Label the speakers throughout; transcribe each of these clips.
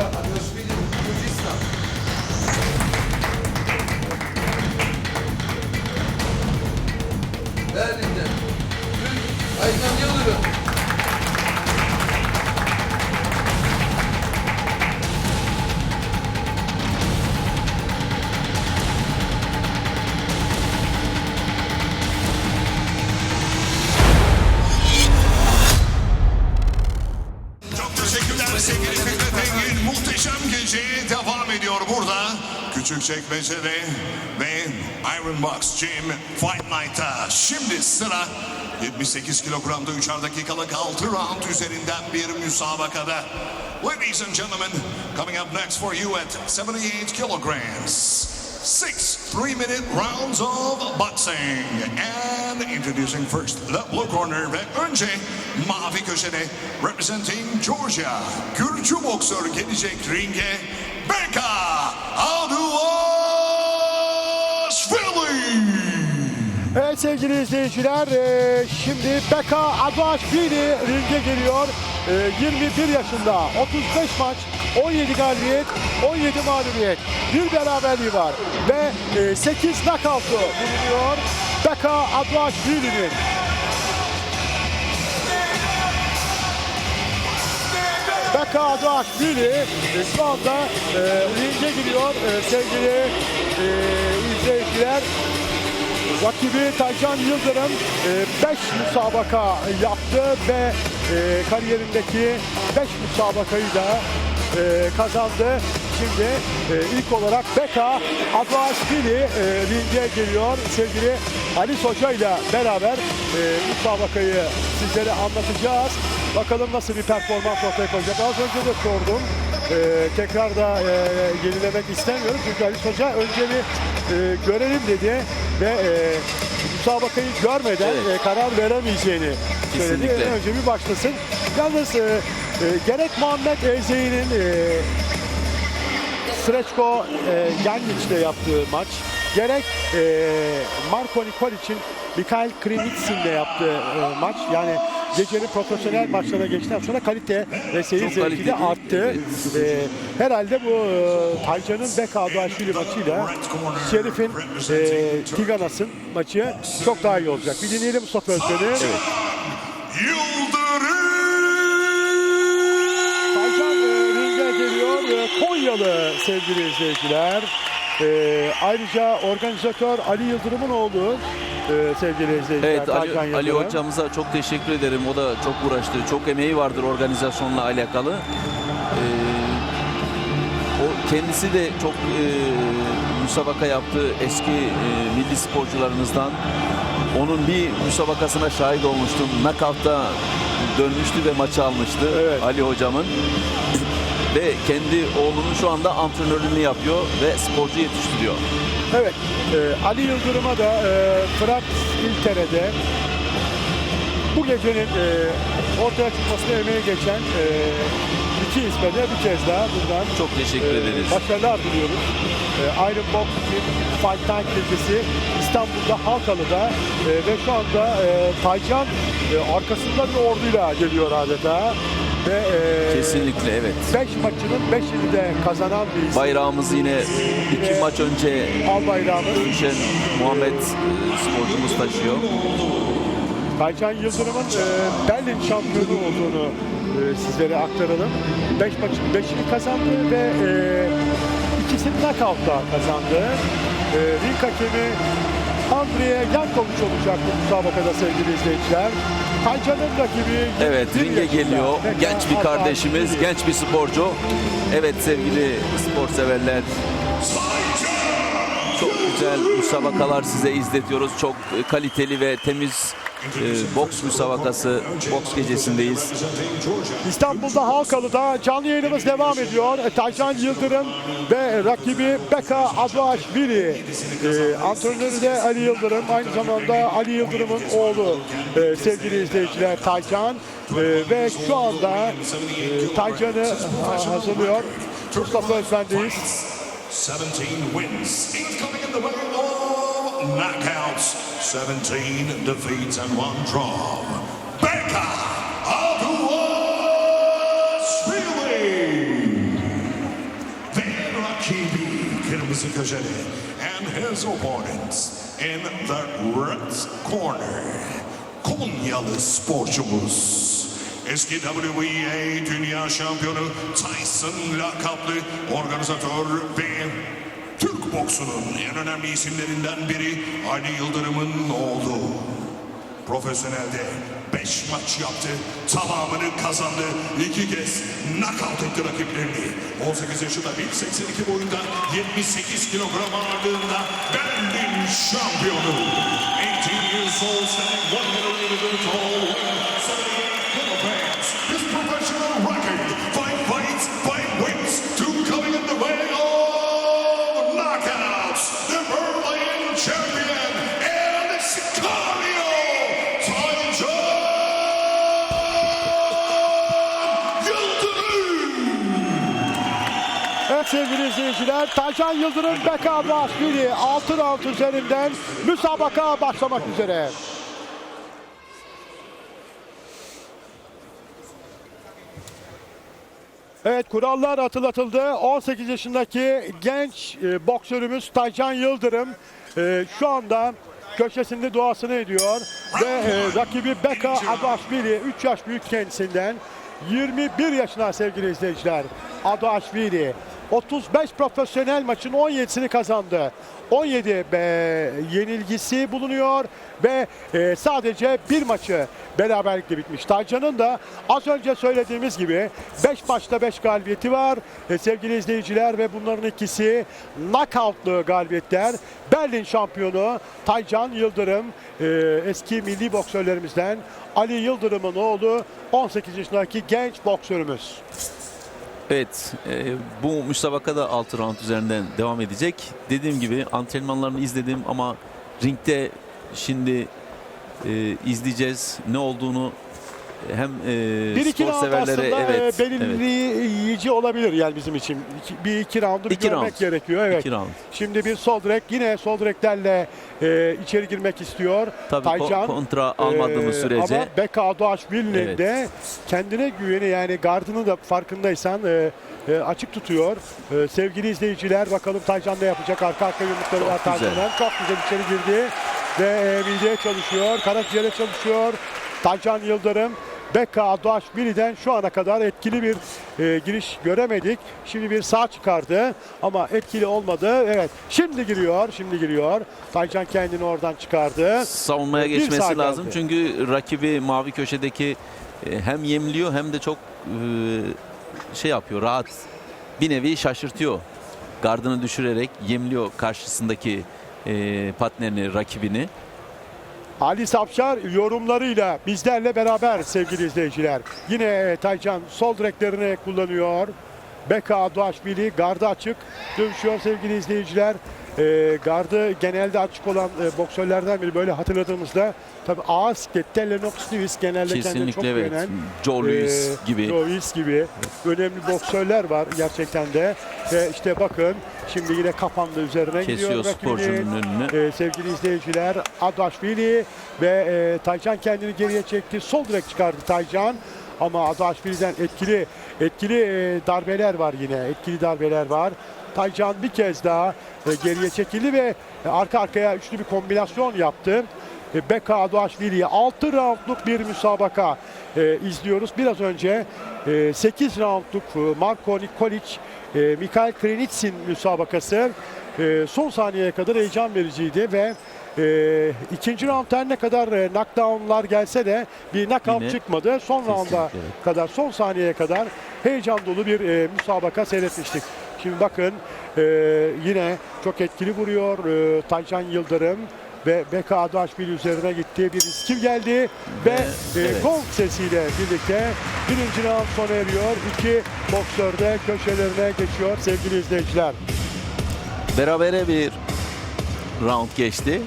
Speaker 1: 우리가 Küçükçekmece'de ve Iron Box Gym Fight Night'ta. Şimdi sıra 78 kilogramda 3'er dakikalık 6 round üzerinden bir müsabakada. Ladies and gentlemen, coming up next for you at 78 kilograms. Six three-minute rounds of boxing. And introducing first the blue corner ve önce mavi köşede representing Georgia. Gürcü boksör gelecek ringe. Becca Aduashvili.
Speaker 2: Evet sevgili izleyiciler e, şimdi Beka Advaşvili ringe geliyor. E, 21 yaşında 35 maç 17 galibiyet 17 mağlubiyet bir beraberliği var ve e, 8 knockout'u bulunuyor Beka Advaşvili'nin. Beka Advaşvili e, şu anda e, ringe giriyor E, sevgili e, izleyiciler. Rakibi Taycan Yıldırım 5 müsabaka yaptı ve e, kariyerindeki 5 müsabakayı da e, kazandı. Şimdi e, ilk olarak Beka Advaşvili e, ringe geliyor. Sevgili Ali Hoca ile beraber e, müsabakayı sizlere anlatacağız. Bakalım nasıl bir performans ortaya koyacak. Az önce de sordum. E, tekrar da e, yenilemek istemiyorum. Çünkü Ali Hoca önce bir e, görelim dedi ve e, müsabakayı görmeden
Speaker 3: Evet.
Speaker 2: e, karar veremeyeceğini söyledi.
Speaker 3: Kesinlikle.
Speaker 2: Önce bir başlasın. Yalnız e, e, gerek Muhammed Ezey'in e, Sreçko e, Yannic'le yaptığı maç, gerek e, Marko Nikolic'in Mikhail Krimitsin'le yaptığı e, maç, yani gecenin profesyonel maçlara geçtikten sonra kalite ve seyir zevki de arttı. E, herhalde bu e, Taycan'ın Beka Aduashvili maçıyla Şerif'in e, Tiganas'ın maçı çok daha iyi olacak. Bir dinleyelim Mustafa Özden'i.
Speaker 1: Yıldırım.
Speaker 2: Taycan e, ringe geliyor. E, Konyalı sevgili izleyiciler. E, ayrıca organizatör Ali Yıldırım'ın oğlu e, sevgili izleyiciler.
Speaker 3: Evet Ali, Ali hocamıza çok teşekkür ederim. O da çok uğraştı. Çok emeği vardır organizasyonla alakalı. Ee, o kendisi de çok e, müsabaka yaptı eski e, milli sporcularımızdan. Onun bir müsabakasına şahit olmuştum. Knockout'ta dönmüştü ve maçı almıştı
Speaker 2: Evet.
Speaker 3: Ali hocamın. Ve kendi oğlunun şu anda antrenörlüğünü yapıyor ve sporcu yetiştiriyor.
Speaker 2: Evet. e, Ali Yıldırım'a da e, Fırat İltere'de bu gecenin e, ortaya çıkmasına emeği geçen e, iki isme de bir kez daha buradan
Speaker 3: Çok teşekkür
Speaker 2: e,
Speaker 3: ederiz.
Speaker 2: başarılar diliyoruz. E, Iron Box Fight Night gecesi İstanbul'da Halkalı'da e, ve şu anda e, Taycan e, arkasında bir orduyla geliyor adeta. Ve e,
Speaker 3: Kesinlikle evet.
Speaker 2: 5 maçının 5'ini de kazanan bir isim.
Speaker 3: Bayrağımızı yine iki maç önce
Speaker 2: Al bayrağımız.
Speaker 3: Gülşen Muhammed e, sporcumuz taşıyor.
Speaker 2: Taycan Yıldırım'ın e, Berlin şampiyonu olduğunu e, sizlere aktaralım. 5 maçın 5'ini kazandı ve e, ikisini knockout'ta kazandı. E, ring hakemi Andrea Yankovic olacak bu müsabakada sevgili izleyiciler. Taycan'ın rakibi
Speaker 3: Evet
Speaker 2: 21
Speaker 3: ringe geliyor. Genç bir kardeşimiz, genç bir sporcu. Evet sevgili spor severler. Çok güzel müsabakalar size izletiyoruz. Çok kaliteli ve temiz e, boks müsabakası, boks gecesindeyiz.
Speaker 2: İstanbul'da Halkalı'da canlı yayınımız devam ediyor. E, Taycan Yıldırım ve rakibi Beka Aduashvili. E, antrenörü de Ali Yıldırım. Aynı zamanda Ali Yıldırım'ın oğlu e, sevgili izleyiciler Taycan. E, ve şu anda e, Taycan'ı ha- hazırlıyor. Mustafa Özben'deyiz.
Speaker 1: 17 wins, incoming in the way knockouts, 17 defeats and one draw. Becca Aduashvili. kırmızı köşede. And his opponents in the red corner. Konyalı sporcumuz. Eski WBA Dünya Şampiyonu Tyson lakaplı organizatör ve Boksunun en önemli isimlerinden biri Ali Yıldırım'ın oğlu. Profesyonelde 5 maç yaptı, tamamını kazandı. iki kez knockout etti rakiplerini. 18 yaşında 1.82 boyunda 78 kilogram ağırlığında Berlin şampiyonu. 18 years old, standing 1 millimeter tall,
Speaker 2: sevgili izleyiciler, Taycan Yıldırım Beka Başbili 6 round üzerinden müsabaka başlamak üzere. Evet kurallar hatırlatıldı. 18 yaşındaki genç e, boksörümüz Taycan Yıldırım e, şu anda köşesinde duasını ediyor ve e, rakibi Beka Adaşvili 3 yaş büyük kendisinden 21 yaşına sevgili izleyiciler. Adaşvili 35 profesyonel maçın 17'sini kazandı. 17 be, yenilgisi bulunuyor ve e, sadece bir maçı beraberlikle bitmiş. Taycan'ın da az önce söylediğimiz gibi 5 maçta 5 galibiyeti var E, sevgili izleyiciler ve bunların ikisi knockoutlı galibiyetler. Berlin şampiyonu Taycan Yıldırım e, eski milli boksörlerimizden Ali Yıldırım'ın oğlu 18 yaşındaki genç boksörümüz.
Speaker 3: Evet, e, bu müsabaka da 6 round üzerinden devam edecek. Dediğim gibi antrenmanlarını izledim ama ringde şimdi e, izleyeceğiz ne olduğunu hem e,
Speaker 2: Bir iki
Speaker 3: spor
Speaker 2: round
Speaker 3: severlere evet,
Speaker 2: e,
Speaker 3: evet,
Speaker 2: belirleyici olabilir yani bizim için. İki, bir iki roundu bir
Speaker 3: İki
Speaker 2: görmek
Speaker 3: round.
Speaker 2: gerekiyor. Evet.
Speaker 3: iki round.
Speaker 2: Şimdi bir sol direk yine sol direklerle e, içeri girmek istiyor.
Speaker 3: Tabii
Speaker 2: Taycan.
Speaker 3: kontra almadığımız
Speaker 2: Ee,
Speaker 3: sürece
Speaker 2: Ama Beka Doğaçbil'in
Speaker 3: Evet.
Speaker 2: de kendine güveni yani gardını da farkındaysan e, e, açık tutuyor. E, sevgili izleyiciler bakalım Taycan ne yapacak? Arka arka yumrukları var. Taycan'ın. Çok güzel içeri girdi. Ve e, mideye çalışıyor. Karaciğere çalışıyor. Taycan Yıldırım. Beka Doğaçbili'den şu ana kadar etkili bir e, giriş göremedik. Şimdi bir sağ çıkardı ama etkili olmadı. Evet şimdi giriyor, şimdi giriyor. Taycan kendini oradan çıkardı.
Speaker 3: savunmaya
Speaker 2: Bir
Speaker 3: geçmesi
Speaker 2: geldi.
Speaker 3: lazım. Çünkü rakibi mavi köşedeki e, hem yemliyor hem de çok e, şey yapıyor rahat. Bir nevi şaşırtıyor. Gardını düşürerek yemliyor karşısındaki e, partnerini, rakibini.
Speaker 2: Ali Sapşar yorumlarıyla bizlerle beraber sevgili izleyiciler. Yine e, Taycan sol direklerini kullanıyor. Beka Doğaçbili gardı açık dövüşüyor sevgili izleyiciler. E, gardı genelde açık olan e, boksörlerden biri böyle hatırladığımızda tabii ağır siklet Lennox Lewis genelde kendine çok
Speaker 3: Kesinlikle evet.
Speaker 2: güvenen
Speaker 3: Joe Louis
Speaker 2: ee,
Speaker 3: gibi.
Speaker 2: Joe Louis gibi önemli boksörler var gerçekten de. Ve işte bakın şimdi yine kapandı üzerine
Speaker 3: Kesiyor
Speaker 2: gidiyor rakibini.
Speaker 3: sporcunun önünü.
Speaker 2: Ee, sevgili izleyiciler Adaşvili ve e, Taycan kendini geriye çekti. Sol direk çıkardı Taycan. Ama Adaşvili'den etkili etkili e, darbeler var yine. Etkili darbeler var. Taycan bir kez daha e, geriye çekildi ve e, arka arkaya üçlü bir kombinasyon yaptı. E, Beka Adoaşvili'ye 6 roundluk bir müsabaka e, izliyoruz. Biraz önce e, 8 roundluk Marko Nikolic, e, Mikhail Krenitsin müsabakası e, son saniyeye kadar heyecan vericiydi ve e, ikinci round her ne kadar e, knockdownlar gelse de bir knockout
Speaker 3: Yine
Speaker 2: çıkmadı. Son rounda kadar, son saniyeye kadar heyecan dolu bir e, müsabaka seyretmiştik. Şimdi bakın e, yine çok etkili vuruyor e, Taycan Yıldırım ve Beka Adaşbil üzerine gitti. Bir iskim geldi ve,
Speaker 3: Ve,
Speaker 2: e,
Speaker 3: evet.
Speaker 2: gong sesiyle birlikte birinci round sona eriyor. İki boksör de köşelerine geçiyor sevgili izleyiciler.
Speaker 3: Berabere bir round geçti.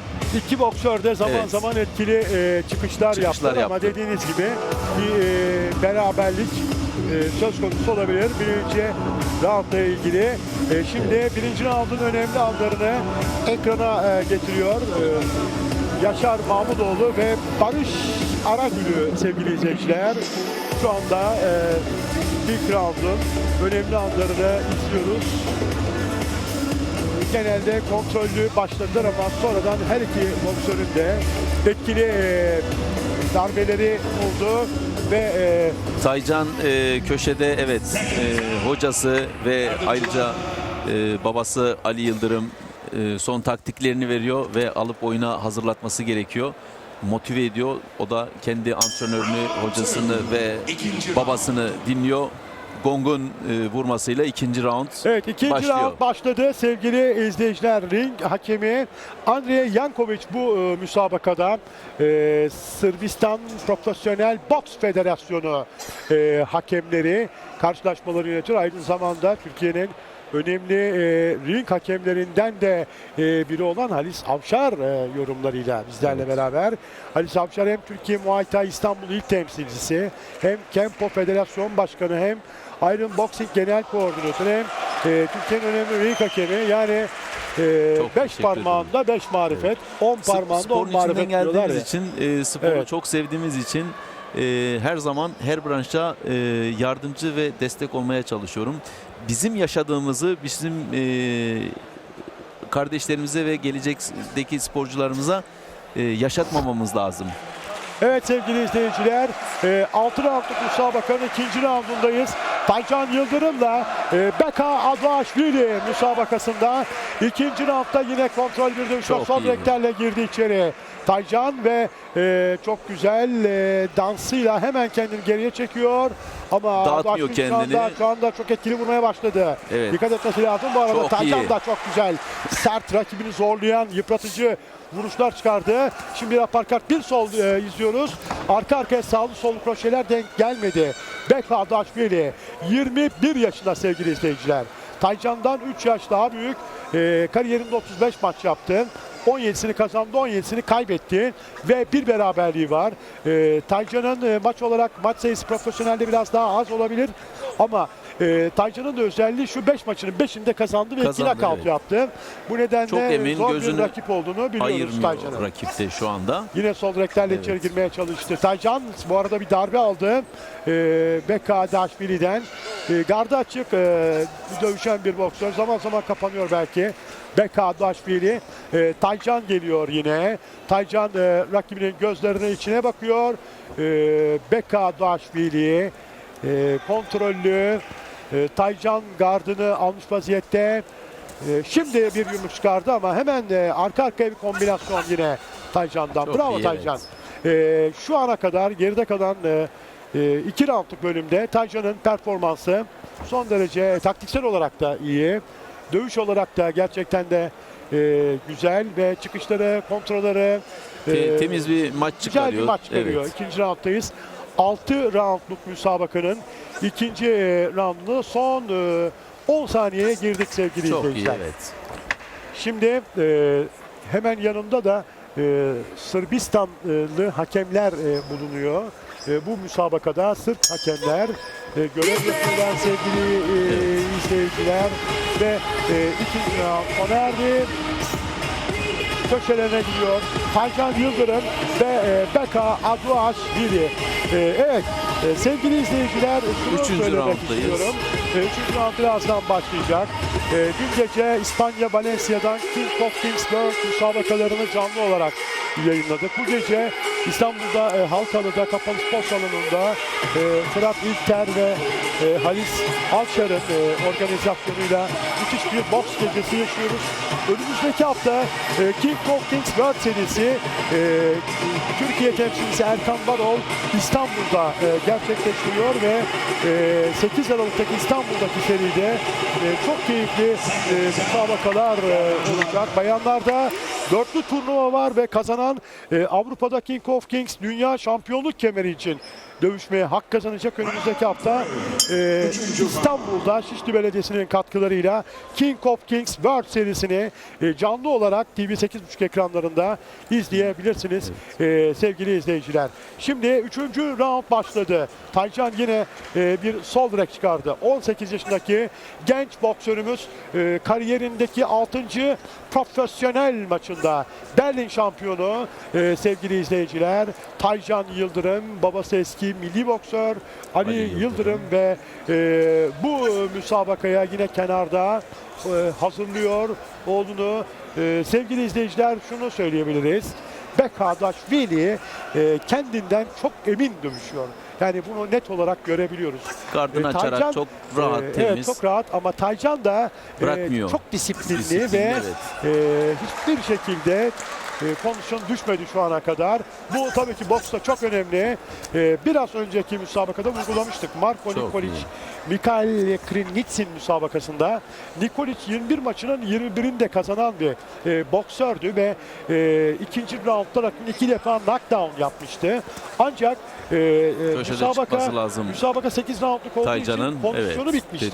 Speaker 2: İki boksör de zaman
Speaker 3: Evet.
Speaker 2: zaman etkili e, çıkışlar,
Speaker 3: Çıkışlar
Speaker 2: yaptılar ama
Speaker 3: yaptı.
Speaker 2: dediğiniz gibi bir e, beraberlik söz konusu olabilir. Birinci roundla ilgili. E, şimdi birinci roundun önemli anlarını ekrana e, getiriyor. E, Yaşar Mahmudoğlu ve Barış Aragül'ü sevgili izleyiciler. Şu anda e, ilk roundun önemli anlarını izliyoruz. genelde kontrollü başladılar ama sonradan her iki boksörün de etkili darbeleri oldu ve e,
Speaker 3: Saycan e, köşede evet e, hocası ve ayrıca e, babası Ali Yıldırım e, son taktiklerini veriyor ve alıp oyuna hazırlatması gerekiyor. Motive ediyor. O da kendi antrenörünü, hocasını ve babasını dinliyor. Gong'un e, vurmasıyla ikinci round
Speaker 2: Evet ikinci
Speaker 3: başlıyor.
Speaker 2: round başladı sevgili izleyiciler. Ring hakemi Andrei Yankovic bu e, müsabakada e, Sırbistan Profesyonel Boks Federasyonu e, hakemleri karşılaşmaları yönetiyor. Aynı zamanda Türkiye'nin önemli e, ring hakemlerinden de e, biri olan Halis Avşar e, yorumlarıyla bizlerle beraber. Halis Avşar hem Türkiye Muay Thai İstanbul İl Temsilcisi hem Kempo Federasyon Başkanı hem Iron Boxing Genel Koordinatörü e, Türkiye'nin önemli ring hakemi yani e,
Speaker 3: Çok
Speaker 2: beş
Speaker 3: teşekkür
Speaker 2: parmağında beş marifet, on
Speaker 3: Sp-
Speaker 2: parmağında on
Speaker 3: sporun içinden
Speaker 2: marifet diyorlar
Speaker 3: geldiğimiz
Speaker 2: ya.
Speaker 3: için, e, sporu
Speaker 2: Evet.
Speaker 3: çok sevdiğimiz için e, her zaman her branşa e, yardımcı ve destek olmaya çalışıyorum. Bizim yaşadığımızı bizim e, kardeşlerimize ve gelecekteki sporcularımıza e, yaşatmamamız lazım.
Speaker 2: Evet sevgili izleyiciler, e, 6 roundluk müsabakanın ikinci roundundayız. Taycan Yıldırım'la e, Beka Advaşvili müsabakasında ikinci roundda yine kontrol bir dövüş
Speaker 3: Çok
Speaker 2: son
Speaker 3: iyi.
Speaker 2: reklerle girdi içeri. Taycan ve e, çok güzel e, dansıyla hemen kendini geriye çekiyor. Ama
Speaker 3: Dağıtmıyor
Speaker 2: Advaşvili şu anda,
Speaker 3: kendini.
Speaker 2: şu anda çok etkili vurmaya başladı.
Speaker 3: Evet.
Speaker 2: Dikkat etmesi lazım bu arada.
Speaker 3: Çok
Speaker 2: Taycan
Speaker 3: iyi.
Speaker 2: da çok güzel. Sert rakibini zorlayan, yıpratıcı vuruşlar çıkardı. Şimdi bir aparkat bir sol e, izliyoruz. Arka arkaya sağlı sollu kroşeler denk gelmedi. Beka Daşvili 21 yaşında sevgili izleyiciler. Taycan'dan 3 yaş daha büyük. E, kariyerinde 35 maç yaptı. 17'sini kazandı, 17'sini kaybetti ve bir beraberliği var. E, Taycan'ın e, maç olarak maç sayısı profesyonelde biraz daha az olabilir ama e, Taycan'ın da özelliği şu 5 maçının 5'inde kazandı ve 2
Speaker 3: Kazandı,
Speaker 2: knockout
Speaker 3: evet.
Speaker 2: yaptı. Bu nedenle
Speaker 3: Çok emin,
Speaker 2: zor
Speaker 3: gözünü
Speaker 2: bir rakip olduğunu biliyoruz
Speaker 3: Ayırmıyor
Speaker 2: Taycan'ın.
Speaker 3: rakipte şu anda.
Speaker 2: Yine sol reklerle
Speaker 3: Evet.
Speaker 2: içeri girmeye çalıştı. Taycan bu arada bir darbe aldı. Ee, Beka Daşvili'den. Ee, gardı açık e, dövüşen bir boksör. Zaman zaman kapanıyor belki. Beka Daşvili. Ee, Taycan geliyor yine. Taycan e, rakibinin gözlerine içine bakıyor. Ee, Beka Daşvili e, kontrollü. E, Taycan gardını almış vaziyette. Ee, Şimdi bir yumruk çıkardı ama hemen e, arka arkaya bir kombinasyon yine Taycan'dan.
Speaker 3: Çok
Speaker 2: Bravo
Speaker 3: iyi,
Speaker 2: Taycan. Ee, şu ana kadar geride kalan e, e, iki roundluk bölümde Taycan'ın performansı son derece taktiksel olarak da iyi. Dövüş olarak da gerçekten de e, güzel ve çıkışları, kontrolleri
Speaker 3: Te-
Speaker 2: e,
Speaker 3: temiz bir maç
Speaker 2: Güzel
Speaker 3: çıkarıyor.
Speaker 2: bir maç çıkarıyor.
Speaker 3: Evet.
Speaker 2: İkinci rounddayız. 6 roundluk müsabakanın ikinci e, roundunu son e, 10 saniyeye girdik sevgili
Speaker 3: Çok iyi
Speaker 2: izleyiciler.
Speaker 3: evet.
Speaker 2: Şimdi e, hemen yanımda da e, Sırbistanlı hakemler e, bulunuyor. E, bu müsabakada Sırp hakemler e, görev yapıyorlar sevgili e, izleyiciler ve e, ikinci round sona erdi köşelerine gidiyor. Taycan Yıldırım ve e, Beka Aduaşvili. E, evet e, sevgili izleyiciler şunu
Speaker 3: Üçüncü
Speaker 2: söylemek
Speaker 3: rounddayız.
Speaker 2: istiyorum. E, üçüncü round birazdan başlayacak. E, dün gece İspanya Valencia'dan King of Kings World müsabakalarını canlı olarak yayınladık. Bu gece İstanbul'da e, Halkalı'da kapalı spor salonunda e, Fırat İlter ve e, Halis Alşar'ın e, organizasyonuyla müthiş bir boks gecesi yaşıyoruz. Önümüzdeki hafta e, King of Kings World serisi e, Türkiye temsilcisi Erkan Varol İstanbul'da e, gerçekleştiriyor ve e, 8 Aralık'taki İstanbul'daki seride e, çok keyifli e, müsabakalar e, olacak. Bayanlarda dörtlü turnuva var ve kazanan e, Avrupa'da King of Kings Dünya Şampiyonluk kemeri için dövüşmeye hak kazanacak önümüzdeki hafta e, İstanbul'da Şişli Belediyesi'nin katkılarıyla King of Kings World serisini e, canlı olarak TV 8.5 ekranlarında izleyebilirsiniz e, sevgili izleyiciler. Şimdi 3. round başladı. Taycan yine e, bir sol direk çıkardı. 18 yaşındaki genç boksörümüz e, kariyerindeki 6. profesyonel maçında Berlin şampiyonu e, sevgili izleyiciler. Taycan Yıldırım babası eski milli boksör Ali,
Speaker 3: Ali
Speaker 2: Yıldırım.
Speaker 3: Yıldırım.
Speaker 2: ve e, bu müsabakaya yine kenarda e, hazırlıyor olduğunu e, sevgili izleyiciler şunu söyleyebiliriz. Bekadaşvili e, kendinden çok emin dövüşüyor. Yani bunu net olarak görebiliyoruz.
Speaker 3: Gardını
Speaker 2: E,
Speaker 3: açarak
Speaker 2: Taycan,
Speaker 3: çok rahat,
Speaker 2: e,
Speaker 3: temiz.
Speaker 2: Evet çok rahat ama Taycan da e,
Speaker 3: Bırakmıyor.
Speaker 2: çok disiplinli,
Speaker 3: Disiplinli,
Speaker 2: ve
Speaker 3: evet.
Speaker 2: e, hiçbir şekilde e, kondisyon düşmedi şu ana kadar. Bu tabii ki boksta çok önemli. E, biraz önceki müsabakada vurgulamıştık. Marko Nikolic. Mikhail Krinitsin müsabakasında. Nikolic 21 maçının 21'ini de kazanan bir e, boksördü ve e, ikinci roundda rakibini iki defa knockdown yapmıştı. Ancak e, e,
Speaker 3: Köşede
Speaker 2: müsabaka,
Speaker 3: çıkması lazım.
Speaker 2: müsabaka 8 roundluk olduğu
Speaker 3: Taycan'ın,
Speaker 2: için kondisyonu
Speaker 3: evet,
Speaker 2: bitmişti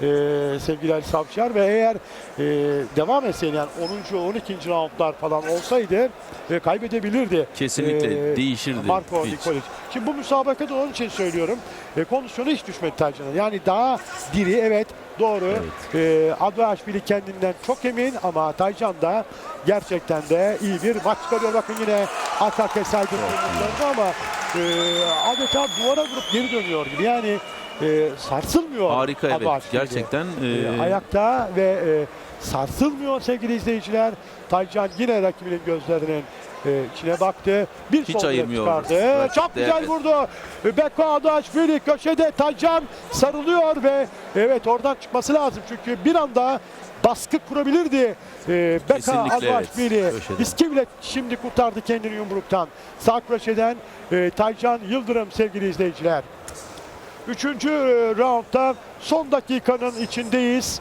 Speaker 3: dediğim
Speaker 2: e, sevgili Ali Savcılar ve eğer e, devam etseydi yani 10. 12. roundlar falan olsaydı e, kaybedebilirdi.
Speaker 3: Kesinlikle değişirdi
Speaker 2: Marco
Speaker 3: hiç.
Speaker 2: Nikolic. Şimdi bu müsabakada onun için söylüyorum. E, kondisyonu hiç düşmedi Taycan'ın. Yani daha diri evet doğru. E, Advaşvili kendinden çok emin ama Taycan da gerçekten de iyi bir maç çıkarıyor. Bakın yine arka arkaya saydığım yumruklarını ama e, adeta duvara vurup geri dönüyor gibi. Yani e, sarsılmıyor.
Speaker 3: Harika evet.
Speaker 2: Advaşvili.
Speaker 3: Gerçekten
Speaker 2: E,
Speaker 3: e,
Speaker 2: ayakta ve e, sarsılmıyor sevgili izleyiciler. Taycan yine rakibinin gözlerinin e, içine baktı. Bir
Speaker 3: Hiç ayırmıyor
Speaker 2: çıkardı. Çok güzel
Speaker 3: evet.
Speaker 2: vurdu. Beko Adaş bir köşede Taycan sarılıyor ve evet oradan çıkması lazım. Çünkü bir anda baskı kurabilirdi. E, Beka
Speaker 3: Kesinlikle
Speaker 2: Adaş
Speaker 3: evet.
Speaker 2: Biskivlet şimdi kurtardı kendini yumruktan. Sağ köşeden e, Taycan Yıldırım sevgili izleyiciler. Üçüncü e, roundda son dakikanın içindeyiz.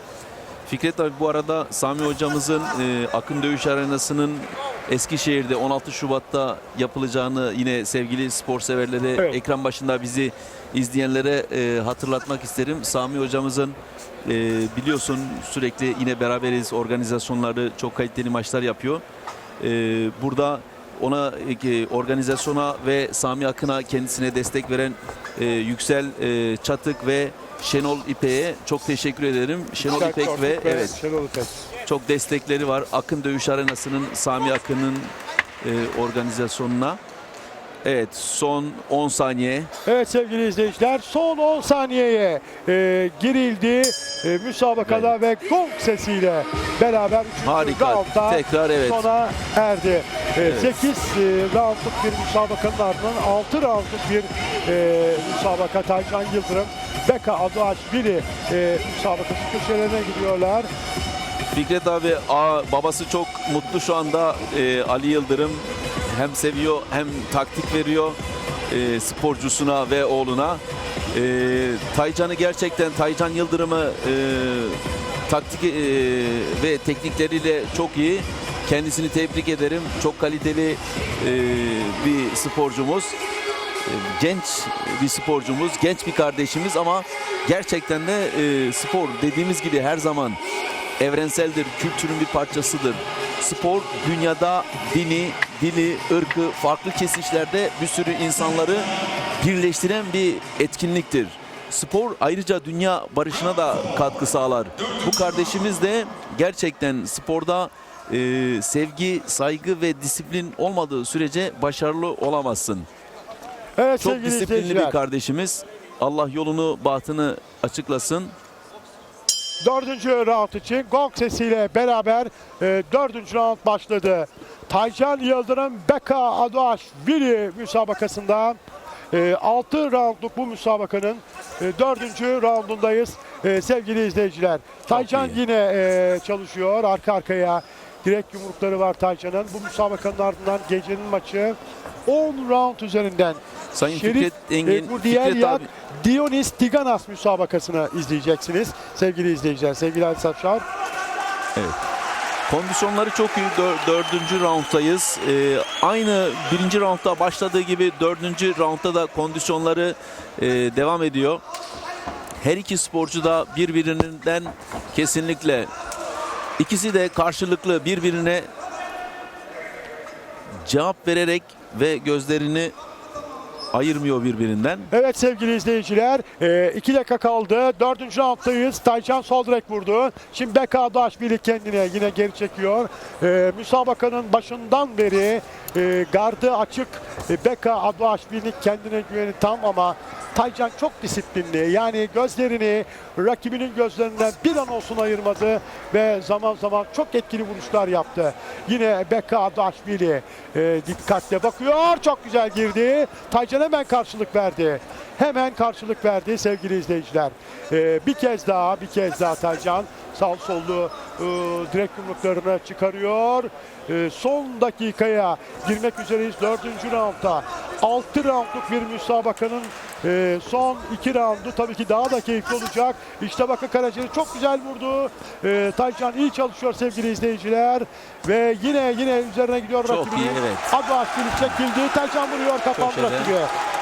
Speaker 3: Fikret abi bu arada Sami hocamızın e, Akın Dövüş Arenası'nın Eskişehir'de 16 Şubat'ta yapılacağını yine sevgili spor severlere
Speaker 2: Evet.
Speaker 3: ekran başında bizi izleyenlere e, hatırlatmak isterim. Sami hocamızın e, biliyorsun sürekli yine beraberiz organizasyonları çok kaliteli maçlar yapıyor. E, burada ona e, organizasyona ve Sami Akın'a kendisine destek veren e, Yüksel e, Çatık ve Şenol İpek'e çok teşekkür ederim. Şenol İpek ve evet
Speaker 2: Şenol İpek.
Speaker 3: çok destekleri var. Akın Dövüş Arenası'nın Sami Akın'ın e, organizasyonuna. Evet son 10 saniye.
Speaker 2: Evet sevgili izleyiciler son 10 saniyeye e, girildi e, müsabakada ve gong sesiyle beraber 3.
Speaker 3: Harika. Tekrar evet.
Speaker 2: sona erdi. E,
Speaker 3: Evet.
Speaker 2: 8 e, roundluk bir müsabakanın ardından 6 roundluk bir e, müsabaka Taycan Yıldırım Beka Adıaşvili e, müsabakası köşelerine gidiyorlar.
Speaker 3: Fikret abi a, babası çok mutlu şu anda E, Ali Yıldırım hem seviyor hem taktik veriyor e, sporcusuna ve oğluna. E, Taycan'ı gerçekten Taycan Yıldırım'ı e, taktik e, ve teknikleriyle çok iyi. Kendisini tebrik ederim. Çok kaliteli e, bir sporcumuz. Genç bir sporcumuz, genç bir kardeşimiz ama gerçekten de e, spor dediğimiz gibi her zaman evrenseldir, kültürün bir parçasıdır. Spor dünyada dini, dili, ırkı, farklı kesişlerde bir sürü insanları birleştiren bir etkinliktir. Spor ayrıca dünya barışına da katkı sağlar. Bu kardeşimiz de gerçekten sporda e, sevgi, saygı ve disiplin olmadığı sürece başarılı olamazsın.
Speaker 2: Evet
Speaker 3: Çok disiplinli
Speaker 2: izleyiciler.
Speaker 3: bir kardeşimiz. Allah yolunu, bahtını açıklasın.
Speaker 2: Dördüncü round için gong sesiyle beraber e, dördüncü round başladı. Taycan Yıldırım Beka Adoaşvili müsabakasında e, 6 roundluk bu müsabakanın e, dördüncü roundundayız e, sevgili izleyiciler. Taycan
Speaker 3: iyi.
Speaker 2: yine e, çalışıyor arka arkaya. Direkt yumrukları var Taycan'ın. Bu müsabakanın ardından gecenin maçı 10 round üzerinden.
Speaker 3: Sayın
Speaker 2: Şerif
Speaker 3: Fikret Engin,
Speaker 2: e, Gurdiyeryak,
Speaker 3: Fikret abi
Speaker 2: Dionis Tiganas müsabakasını izleyeceksiniz sevgili izleyiciler. Sevgili Ali Safşar.
Speaker 3: kondisyonları çok iyi. Dör- dördüncü rounddayız. Ee, aynı birinci roundda başladığı gibi dördüncü roundda da kondisyonları e, devam ediyor. Her iki sporcu da birbirinden kesinlikle ikisi de karşılıklı birbirine cevap vererek ve gözlerini ayırmıyor birbirinden.
Speaker 2: Evet sevgili izleyiciler 2 dakika kaldı. 4. rounddayız. Taycan sol direk vurdu. Şimdi Beka Daşbili kendine yine geri çekiyor. E, müsabakanın başından beri e, gardı açık e, Beka Adaşvili kendine güveni tam ama Taycan çok disiplinli. Yani gözlerini rakibinin gözlerinden bir an olsun ayırmadı ve zaman zaman çok etkili vuruşlar yaptı. Yine Beka Adaşvili e, dikkatle bakıyor. Çok güzel girdi. Taycan hemen karşılık verdi. Hemen karşılık verdi sevgili izleyiciler. E, bir kez daha, bir kez daha Taycan sağ sollu e, direkt yumruklarını çıkarıyor. E, son dakikaya girmek üzereyiz. Dördüncü roundda. 6 roundluk bir müsabakanın e, son iki roundu tabii ki daha da keyifli olacak. İşte bakın Karaceli çok güzel vurdu. E, Taycan iyi çalışıyor sevgili izleyiciler. Ve yine yine üzerine gidiyor
Speaker 3: Çok
Speaker 2: rakibinin.
Speaker 3: iyi, evet.
Speaker 2: Aşkili çekildi. Taycan vuruyor kapandı
Speaker 3: Köşede.
Speaker 2: rakibi.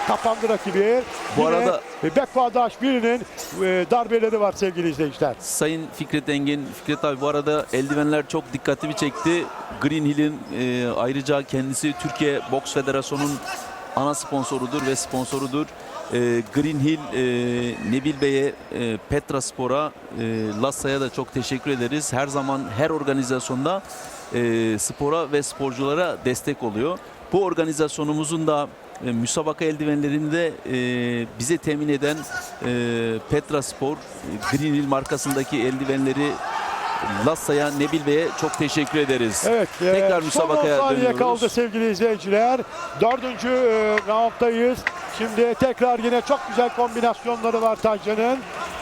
Speaker 2: Kapandı rakibi.
Speaker 3: Bu
Speaker 2: Yine
Speaker 3: arada-
Speaker 2: Bekko Adaş birinin e, darbeleri var sevgili izleyiciler.
Speaker 3: Sayın Fikret Engin, Fikret abi bu arada eldivenler çok dikkatimi çekti. Green Hill'in e, ayrıca kendisi Türkiye Boks Federasyonu'nun ana sponsorudur ve sponsorudur. E, Green Hill, e, Nebil Bey'e, e, Petra Spor'a, e, Lassa'ya da çok teşekkür ederiz. Her zaman her organizasyonda e, spora ve sporculara destek oluyor. Bu organizasyonumuzun da e, müsabaka eldivenlerini de e, bize temin eden e, Petra Spor, e, Green Hill markasındaki eldivenleri Lassa'ya, Nebil Bey'e çok teşekkür ederiz.
Speaker 2: Evet. e,
Speaker 3: Tekrar
Speaker 2: son
Speaker 3: müsabakaya
Speaker 2: 10 saniye
Speaker 3: dönüyoruz.
Speaker 2: kaldı sevgili izleyiciler. Dördüncü e, rounddayız. Şimdi tekrar yine çok güzel kombinasyonları var Taycan'ın.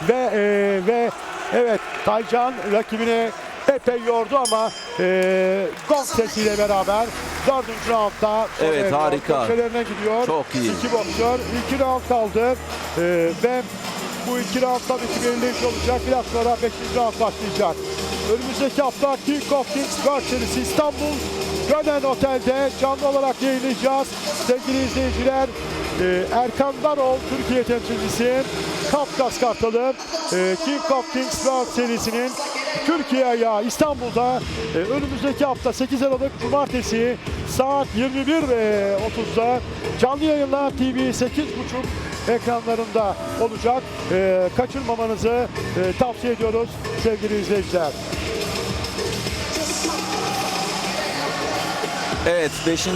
Speaker 2: Ve e, ve evet Taycan rakibini epey yordu ama e, gong sesiyle beraber dördüncü roundda
Speaker 3: Evet, harika.
Speaker 2: Köşelerine gidiyor.
Speaker 3: Çok iyi.
Speaker 2: İki boksör. İki round kaldı. E, ve bu iki round tabii ki belirleyici olacak. Biraz sonra beşinci round başlayacak. Önümüzdeki hafta King of Kings World İstanbul Gönen Otel'de canlı olarak yayınlayacağız. Sevgili izleyiciler, e, Erkan Darol Türkiye temsilcisi Kafkas Kartalı e, King of Kings World serisinin Türkiye ayağı İstanbul'da e, önümüzdeki hafta 8 Aralık Cumartesi saat 21.30'da canlı yayınla TV 8.30 ekranlarında olacak. E, kaçırmamanızı e, tavsiye ediyoruz sevgili izleyiciler.
Speaker 3: Evet 5.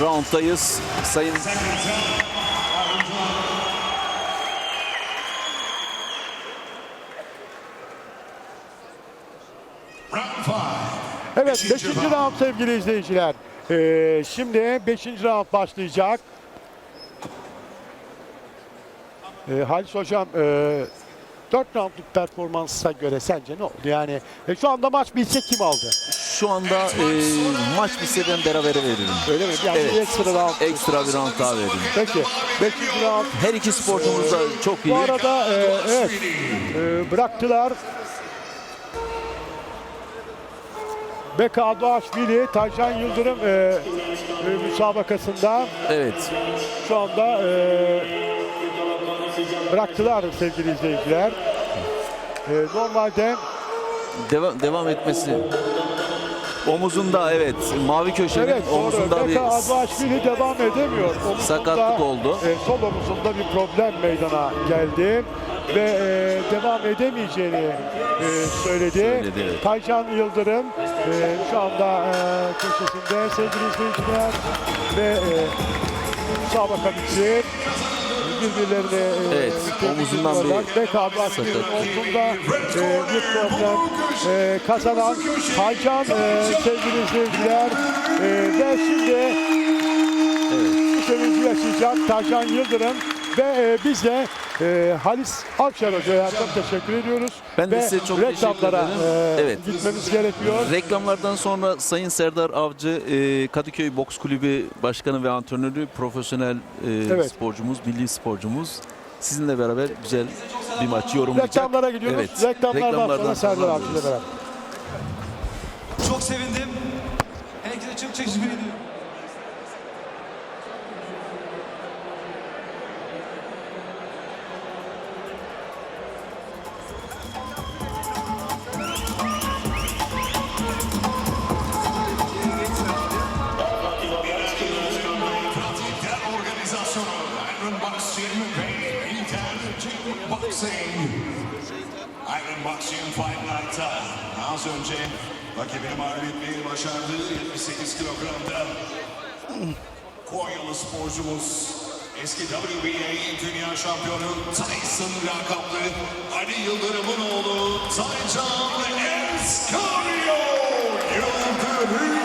Speaker 3: rounddayız. Sayın.
Speaker 2: Evet
Speaker 1: Beşinci
Speaker 2: 5.
Speaker 1: round.
Speaker 2: sevgili izleyiciler. E, şimdi 5. round başlayacak. E, Halis Hocam e, 4 roundluk performansa göre sence ne oldu? Yani e, şu anda maç bitse kim aldı?
Speaker 3: şu anda e, maç bitse ben berabere veririm.
Speaker 2: Öyle mi? Yani
Speaker 3: Evet.
Speaker 2: bir ekstra round.
Speaker 3: Ekstra bir round daha veririm.
Speaker 2: Peki 5. round
Speaker 3: Her iki sporcumuz da çok iyi.
Speaker 2: Bu arada e, evet e, bıraktılar. Beka Doğaçvili, Taycan Yıldırım e, e, müsabakasında
Speaker 3: Evet.
Speaker 2: şu anda e, bıraktılar sevgili izleyiciler. E, normalde
Speaker 3: Devam, devam etmesi. Omuzunda evet. Mavi köşenin
Speaker 2: evet
Speaker 3: omuzunda bir
Speaker 2: Beka Adıaşvili devam edemiyor. Omuzunda,
Speaker 3: Sakatlık oldu.
Speaker 2: e, sol omuzunda bir problem meydana geldi ve e, devam edemeyeceğini e, söyledi.
Speaker 3: Söyledi, evet.
Speaker 2: Taycan Yıldırım e, şu anda e, köşesinde sevgili izleyiciler ve e, müsabaka bitti. Birbirlerine e,
Speaker 3: Evet,
Speaker 2: tebrik
Speaker 3: omuzundan bir
Speaker 2: Beka Adıaşvili'nin
Speaker 3: sakatlık.
Speaker 2: omzunda e, bir problem e, kazanan Taycan e, sevgili izleyiciler e, ve şimdi
Speaker 3: evet.
Speaker 2: yaşayacak Taşan Yıldırım ve e, biz de e, Halis Avşar Hoca'ya çok teşekkür ediyoruz.
Speaker 3: Ben de
Speaker 2: ve
Speaker 3: size çok teşekkür
Speaker 2: reklamlara,
Speaker 3: ederim.
Speaker 2: e,
Speaker 3: Evet.
Speaker 2: gitmemiz gerekiyor.
Speaker 3: Reklamlardan sonra Sayın Serdar Avcı e, Kadıköy Boks Kulübü Başkanı ve antrenörü profesyonel e,
Speaker 2: Evet.
Speaker 3: sporcumuz, milli sporcumuz sizinle beraber güzel bir maçı yorumlayacak.
Speaker 2: Reklamlara gidiyoruz.
Speaker 3: Evet.
Speaker 2: Reklamlardan, sonra Serdar Avcı ile beraber.
Speaker 4: Çok sevindim. Herkese çok teşekkür ediyorum.
Speaker 1: Iron Boxing Fight Night'ta az önce rakibini mağlup etmeyi başardı 78 kilogramda. Konyalı sporcumuz eski WBA dünya şampiyonu Tyson lakaplı Ali Yıldırım'ın oğlu Taycan Escario Yıldırım.